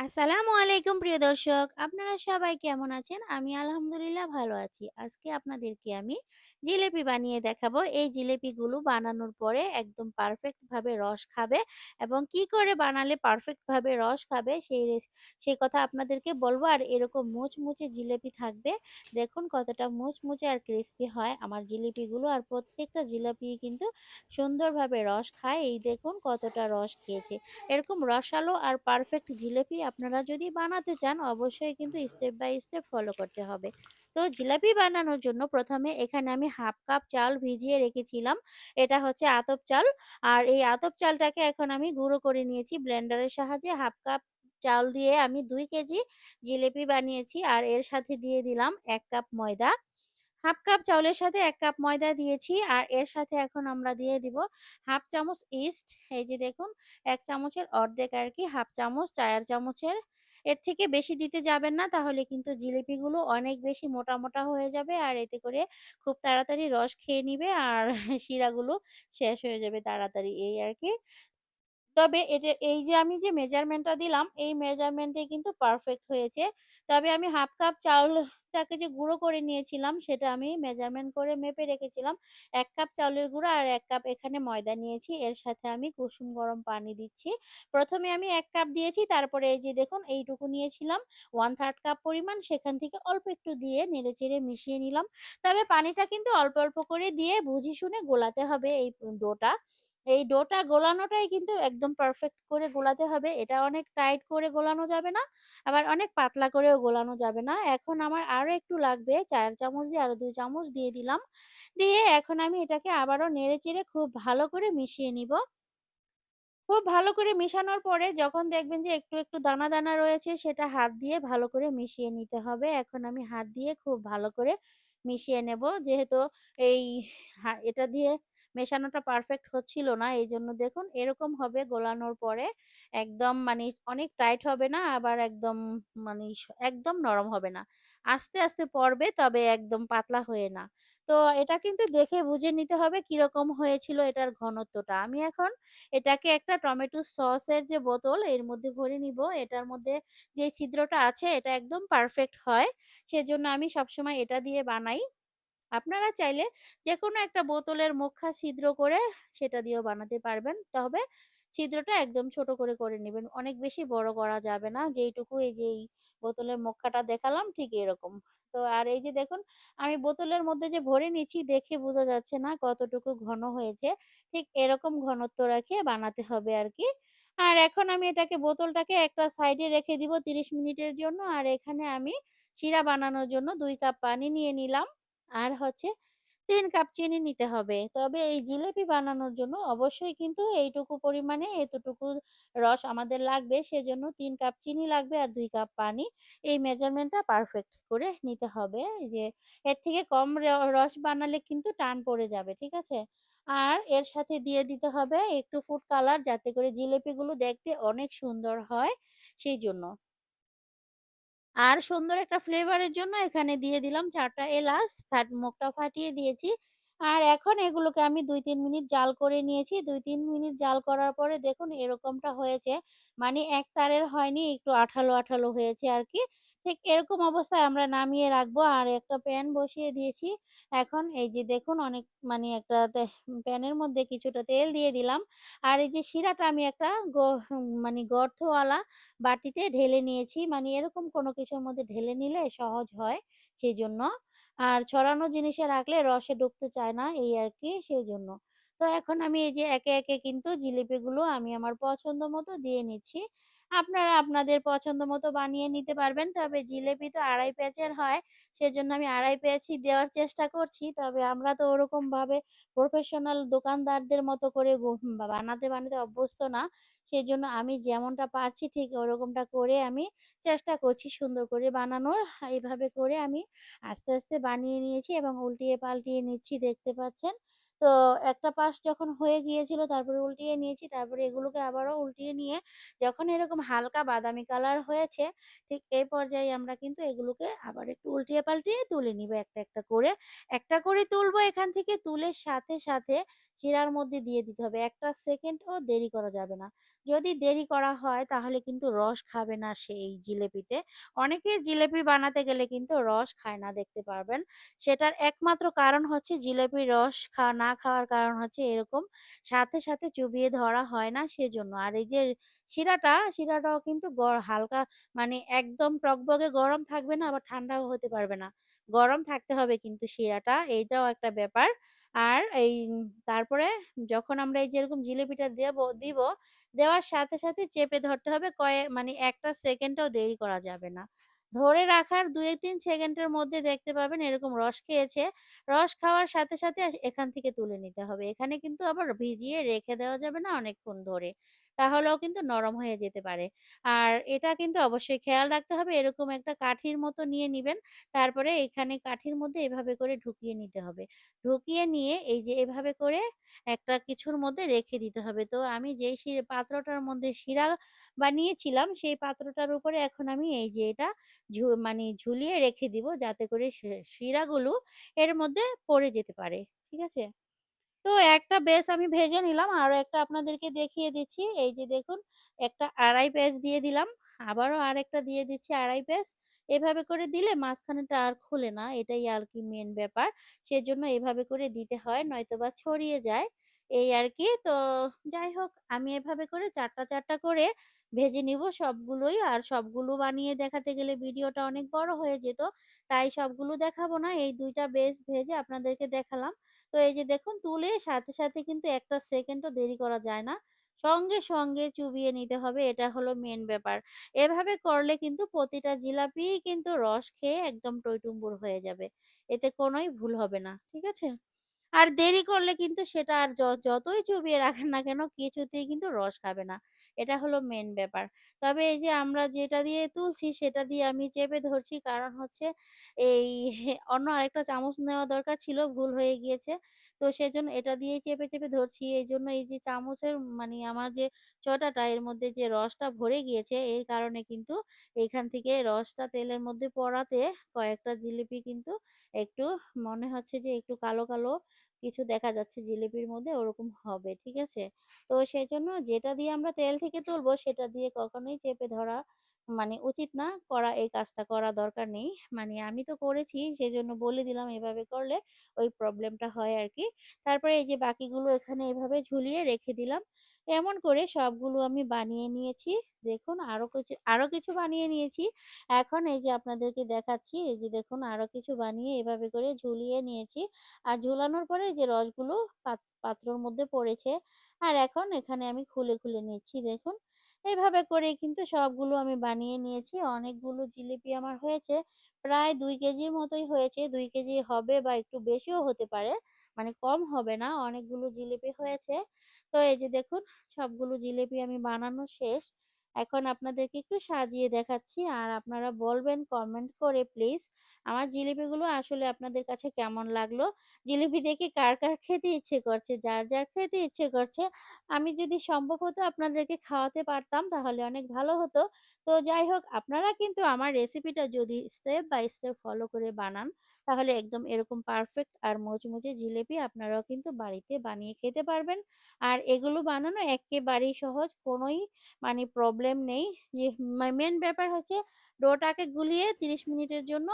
আসসালামু আলাইকুম, প্রিয় দর্শক। আপনারা সবাই কেমন আছেন? আমি আলহামদুলিল্লাহ ভালো আছি। আজকে আপনাদেরকে আমি জিলেপি বানিয়ে দেখাবো। এই জিলেপিগুলো বানানোর পরে একদম পারফেক্ট ভাবে রস খাবে এবং কি করে বানালে পারফেক্ট ভাবে রস খাবে সেই সেই কথা আপনাদেরকে বলব। আর এরকম মুচমুচে জিলেপি থাকবে। দেখুন কতটা মুচমুচে আর ক্রিসপি হয় আমার জিলিপিগুলো। আর প্রত্যেকটা জিলাপি কিন্তু সুন্দরভাবে রস খায়। এই দেখুন কতটা রস খেয়েছে। এরকম রসালো আর পারফেক্ট জিলাপি আপনারা যদি বানাতে চান, অবশ্যই কিন্তু স্টেপ বাই স্টেপ ফলো করতে হবে। তো জিলাপি বানানোর জন্য প্রথমে এখানে আমি হাফ কাপ চাল ভিজিয়ে রেখেছিলাম। এটা হচ্ছে আতপ চাল। আর এই আতপ চালটাকে এখন আমি গুঁড়ো করে নিয়েছি ব্লেন্ডারের সাহায্যে হাফ কাপ চাল দিয়ে আমি দুই কেজি জিলাপি বানিয়েছি। আর এর সাথে দিয়ে দিলাম এক কাপ ময়দা। হাফ কাপ চাউলের সাথে এক কাপ ময়দা দিয়েছি। আর এর সাথে এখন আমরা দিয়ে দিব হাফ চামচ ইস্ট। এই যে দেখুন এক চামচের অর্ধেক আর কি হাফ চামচ, চায়ের চামচের। এর থেকে বেশি দিতে যাবেন না তাহলে কিন্তু জিলিপিগুলো অনেক বেশি মোটা, মোটা হয়ে যাবে। আর এতে করে খুব তাড়াতাড়ি রস খেয়ে নিবে আর শিরাগুলো শেষ হয়ে যাবে তাড়াতাড়ি এই আরকি। তবে এটা এই যে আমি যে মেজারমেন্টটা দিলাম, এই মেজারমেন্টে কিন্তু পারফেক্ট হয়েছে। তবে আমি হাফ কাপ চাউলটাকে যে গুঁড়ো করে নিয়েছিলাম, সেটা আমি মেজারমেন্ট করে মেপে রেখেছিলাম। এক কাপ চাউলের গুঁড়ো আর এক কাপ এখানে ময়দা নিয়েছি। এর সাথে আমি কুসুম গরম পানি দিচ্ছি। প্রথমে আমি এক কাপ দিয়েছি, তারপরে এই যে দেখুন এইটুকু নিয়েছিলাম 1/3 কাপ পরিমাণ, সেখান থেকে অল্প একটু দিয়ে নেড়েচেড়ে মিশিয়ে নিলাম। তবে পানিটা কিন্তু অল্প, অল্প করে দিয়ে বুঝি শুনে গোলাতে হবে এই ডোটা। এই ডোটা গোলানোটাই কিন্তু একদম পারফেক্ট করে গোলাতে হবে। এটা অনেক টাইট করে গোলানো যাবে না, আবার অনেক পাতলা করেও গোলানো যাবে না। এখন আমার আরও একটু লাগবে চার চামচ দিয়ে আরও দুই চামচ দিয়ে দিলাম। দিয়ে এখন আমি এটাকে আবারও নেড়ে চেড়ে খুব ভালো করে মিশিয়ে নিব। খুব ভালো করে মিশানোর পরে যখন দেখবেন যে একটু, একটু দানা, দানা রয়েছে সেটা হাত দিয়ে ভালো করে মিশিয়ে নিতে হবে। এখন আমি হাত দিয়ে খুব ভালো করে মিশিয়ে নেব। যেহেতু এই এটা দিয়ে মেশানোটা পারফেক্ট হচ্ছিল না। এই জন্য দেখুন এরকম হবে গোলানোর পরে। একদম মানে অনেক টাইট হবে না আবার একদম মানে একদম নরম হবে না। আস্তে, আস্তে পড়বে তবে একদম পাতলা হয়ে না। তো এটা কিন্তু দেখে বুঝে নিতে হবে কীরকম হয়েছিল এটার ঘনত্বটা। আমি এখন এটাকে একটা টমেটো সসের যে বোতল এর মধ্যে ভরে নিব। এটার মধ্যে যে ছিদ্রটা আছে এটা একদম পারফেক্ট হয়। সেজন্য আমি সবসময় এটা দিয়ে বানাই। আপনারা চাইলে যে কোনো একটা বোতলের মুখা ছিদ্র করে সেটা দিয়েও বানাতে পারবেন। তবে ছিদ্রটা একদম ছোট করে, করে নেবেন অনেক বেশি বড় করা যাবে না। যেইটুকু এই যে বোতলের মুখাটা দেখালাম ঠিক এরকম। তো আর এই যে দেখুন আমি বোতলের মধ্যে যে ভরে নিচ্ছি দেখে বোঝা যাচ্ছে না কতটুকু ঘন হয়েছে। ঠিক এরকম ঘনত্ব রাখে বানাতে হবে আর কি আর এখন আমি এটাকে বোতলটাকে একটা সাইডে রেখে দিব ৩০ মিনিটের জন্য। আর এখানে আমি শিরা বানানোর জন্য দুই কাপ পানি নিয়ে নিলাম। আর হচ্ছে তিন কাপ চিনি নিতে হবে। তবে এই জিলাপি বানানোর জন্য অবশ্যই কিন্তু এইটুকু পরিমাণে এতটুকু রস আমাদের লাগবে। সেজন্য তিন কাপ চিনি লাগবে আর দুই কাপ পানি। এই মেজারমেন্টটা পারফেক্ট করে নিতে হবে। যে এর থেকে কম রস বানালে কিন্তু টান পড়ে যাবে। ঠিক আছে? আর এর সাথে দিয়ে দিতে হবে একটু ফুড কালার যাতে করে জিলাপিগুলো দেখতে অনেক সুন্দর হয় সেইজন্য। আর সুন্দর একটা ফ্লেভারের জন্য এখানে দিয়ে দিলাম ৪ টা এলাচ, ফাট মুখটা ফাটিয়ে দিয়েছি। আর এখন এগুলোকে আমি ২-৩ মিনিট জাল করে নিয়েছি। ২-৩ মিনিট জাল করার পরে দেখুন এরকমটা হয়েছে। মানে এক তারের হয়নি, একটু আঠালো, আঠালো হয়েছে আরকি। ঠিক এরকম অবস্থায় আমরা নামিয়ে রাখব। আর একটা প্যান বসিয়ে দিয়েছি। এখন এই যে দেখুন অনেক মানে একটা প্যানের মধ্যে কিছুটা তেল দিয়ে দিলাম। আর এই যে শিরাটা আমি একটা মানে গর্তওয়ালা বাটিতে ঢেলে নিয়েছি। মানে এরকম কোনো কিছুর মধ্যে ঢেলে নিলে সহজ হয় সেই জন্য আর ছড়ানো জিনিসে রাখলে রসে ঢুকতে চায় না এই আর কি সেই জন্য তো এখন আমি এই যে একে, একে কিন্তু জিলিপিগুলো আমি আমার পছন্দ মতো দিয়ে নিচ্ছি। আপনারা আপনাদের পছন্দ মতো বানিয়ে নিতে পারবেন। তবে জিলেপি তো আড়াই পেঁচের হয়। সেজন্য আমি আড়াই পেঁয়াজই দেওয়ার চেষ্টা করছি। তবে আমরা তো ওরকমভাবে প্রফেশনাল দোকানদারদের মতো করে বানাতে, বানাতে অভ্যস্ত না। সেজন্য আমি যেমনটা পারছি ঠিক ওরকমটা করে আমি চেষ্টা করছি সুন্দর করে বানানোর। এইভাবে করে আমি আস্তে, আস্তে বানিয়ে নিয়েছি এবং উল্টিয়ে পাল্টিয়ে নিচ্ছি দেখতে পাচ্ছেন। তো একটা পাশ যখন হয়ে গিয়েছিল তারপরে উল্টিয়ে নিয়েছি। তারপরে এগুলোকে আবারও উল্টিয়ে নিয়ে যখন এরকম হালকা বাদামি কালার হয়েছে ঠিক এই পর্যায়ে আমরা কিন্তু এগুলোকে আবার একটু উল্টিয়ে পাল্টিয়ে তুলে নিব একটা, একটা করে। একটা করে তুলবো এখান থেকে তুলে সাথে, সাথে শিরার মধ্যে দিয়ে দিতে হবে। ১ টা সেকেন্ডও দেরি করা যাবে না। যদি দেরি করা হয় তাহলে কিন্তু রস খাবে না সে এই জিলেপিতে। অনেকের জিলেপি বানাতে গেলে কিন্তু রস খায় না দেখতে পারবেন। সেটার একমাত্র কারণ হচ্ছে জিলেপির রস খা না খাওয়ার কারণ হচ্ছে এরকম সাথে, সাথে চুবিয়ে ধরা হয় না সেজন্য। আর এই যে শিরাটা, শিরাটাও কিন্তু হালকা মানে একদম টগবগে গরম থাকবে না আবার ঠান্ডাও হতে পারবে না। গরম থাকতে হবে কিন্তু শিরাটা, এইটাও একটা ব্যাপার। আর এই তারপরে যখন আমরা এই যেরকম জিলেপিটা দেব দিব, দেওয়ার সাথে, সাথে চেপে ধরতে হবে কয়েক মানে ১ টা সেকেন্ডও দেরি করা যাবে না। ধরে রাখার ২-৩ সেকেন্ডের মধ্যে দেখতে পাবেন এরকম রস খেয়েছে। রস খাওয়ার সাথে, সাথে এখান থেকে তুলে নিতে হবে। এখানে কিন্তু আবার ভিজিয়ে রেখে দেওয়া যাবে না অনেকক্ষণ ধরে। তাহলেও কিন্তু নরম হয়ে যেতে পারে। আর এটা কিন্তু অবশ্যই খেয়াল রাখতে হবে, এরকম একটা কাঠির মতো নিয়ে নিবেন। তারপরে এখানে কাঠির মধ্যে এভাবে করে ঢুকিয়ে নিতে হবে। ঢুকিয়ে নিয়ে এই যে এভাবে করে একটা কিছুর মধ্যে রেখে দিতে হবে। তো আমি যেই পাত্রটার মধ্যে শিরা বানিয়েছিলাম, সেই পাত্রটার উপরে এখন আমি এই যে এটা মানে ঝুলিয়ে রেখে দিব যাতে করে শিরাগুলো এর মধ্যে পড়ে যেতে পারে। ঠিক আছে? তো একটা বেস আমি ভেজে নিলাম। আরও একটা আপনাদেরকে দেখিয়ে দিচ্ছি। এই যে দেখুন একটা ২.৫ পেঁচ দিয়ে দিলাম। আবারও আর একটা দিয়ে দিচ্ছি ২.৫ পেঁচ। এভাবে করে দিলে মাঝখানেটা আর খুলে না। এটাই আর কি মেন ব্যাপার। সেজন্য এভাবে করে দিতে হয় নয়তো বা ছড়িয়ে যায়। এই আর কি তো যাই হোক আমি এভাবে করে ৪ টা, ৪ টা করে ভেজে নিব সবগুলোই। আর সবগুলো বানিয়ে দেখাতে গেলে ভিডিওটা অনেক বড় হয়ে যেত। তাই সবগুলো দেখাবো না। এই ২ টা বেস ভেজে আপনাদেরকে দেখালাম। তো এই যে দেখুন তুলে সাথে, সাথে কিন্তু ১ টা সেকেন্ডও দেরি করা যায় না। সঙ্গে, সঙ্গে চুবিয়ে নিতে হবে এটা হলো মেন ব্যাপার। এভাবে করলে কিন্তু প্রতিটা জিলাপি কিন্তু রস খেয়ে একদম টইটুম্বুর হয়ে যাবে। এতে কোনোই ভুল হবে না। ঠিক আছে? আর দেরি করলে কিন্তু সেটা আর যতই চুবিয়ে রাখেন না কেন কিছুতেই কিন্তু রস খাবে না। এটা হলো মেন ব্যাপার। তবে এই যে আমরা যেটা দিয়ে তুলছি সেটা দিয়ে আমি চেপে ধরছি কারণ হচ্ছে এই অন্য আরেকটা চামচ নেওয়া দরকার ছিল, ভুল হয়ে গিয়েছে। তো সেজন্য এটা দিয়ে চেপে, চেপে ধরছি। এই জন্য এই যে চামচের মানে আমার যে চটাটা এর মধ্যে যে রসটা ভরে গিয়েছে এই কারণে কিন্তু এইখান থেকে রসটা তেলের মধ্যে পড়াতে কয়েকটা জিলিপি কিন্তু একটু মনে হচ্ছে যে একটু কালো, কালো কিছু দেখা যাচ্ছে জিলিপির মধ্যে ওরকম হবে। ঠিক আছে? তো সেই জন্য যেটা দিয়ে আমরা তেল থেকে তুলবো সেটা দিয়ে কখনোই চেপে ধরা মানে উচিত না। করা, এই কাজটা করা দরকার নেই। মানে আমি তো করেছি, সেজন্য বলে দিলাম এভাবে করলে ওই প্রবলেমটা হয় আর কি তারপরে এই যে বাকিগুলো এখানে এভাবে ঝুলিয়ে রেখে দিলাম। এমন করে সবগুলো আমি বানিয়ে নিয়েছি। দেখুন আরও কিছু আরও কিছু বানিয়ে নিয়েছি। এখন এই যে আপনাদেরকে দেখাচ্ছি। এই যে দেখুন আরও কিছু বানিয়ে এভাবে করে ঝুলিয়ে নিয়েছি। আর ঝুলানোর পরে যে রসগুলো পাত্রর মধ্যে পড়েছে। আর এখন এখানে আমি খুলে, খুলে নিচ্ছি দেখুন। এভাবে করেই কিন্তু সবগুলো আমি বানিয়ে নিয়েছি। অনেকগুলো জিলিপি আমার হয়েছে। প্রায় দুই কেজির মতোই হয়েছে। দুই কেজি হবে বা একটু বেশিও হতে পারে। মানে কম হবে না। অনেকগুলো জিলিপি হয়েছে। তো এই যে দেখুন, সবগুলো জিলিপি আমি বানানো শেষ। এখন আপনাদেরকে একটু সাজিয়ে দেখাচ্ছি। আর আপনারা বলবেন কমেন্ট করে প্লিজ আমার জিলিপিগুলো আসলে আপনাদের কাছে কেমন লাগল? জিলিপি দেখে কার, কার খেতে ইচ্ছে করছে? যার, যার খেতে ইচ্ছে করছে আমি যদি সম্ভব হতো আপনাদেরকে খাওয়াতে পারতাম তাহলে অনেক ভালো হতো। তো যাই হোক আপনারা কিন্তু আমার রেসিপিটা যদি স্টেপ বাই স্টেপ ফলো করে বানান তাহলে একদম এরকম পারফেক্ট আর মুচমুচে জিলিপি আপনারাও কিন্তু বাড়িতে বানিয়ে খেতে পারবেন। আর এগুলো বানানো এক্কেবারেই সহজ। কোনোই মানে প্রবলেম নেই। যে মা মেইন ব্যাপার হচ্ছে ডোটাকে গুলিয়ে ৩০ মিনিটের জন্য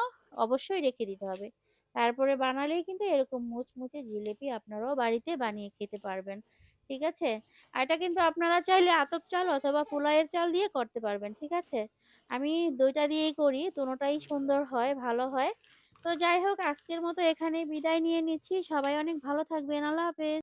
অবশ্যই রেখে দিতে হবে। তারপরে বানালেই কিন্তু এরকম মুচমুচে জিলেপি আপনারাও বাড়িতে বানিয়ে খেতে পারবেন। ঠিক আছে? আর এটা কিন্তু আপনারা চাইলে আতপ চাল অথবা পোলাওয়ের চাল দিয়ে করতে পারবেন। ঠিক আছে? আমি ২ টা দিয়েই করি। দোনোটাই সুন্দর হয়, ভালো হয়। তো যাই হোক আজকের মতো এখানেই বিদায় নিয়ে নিচ্ছি। সবাই অনেক ভালো থাকবেন। আল্লাহ হাফেজ।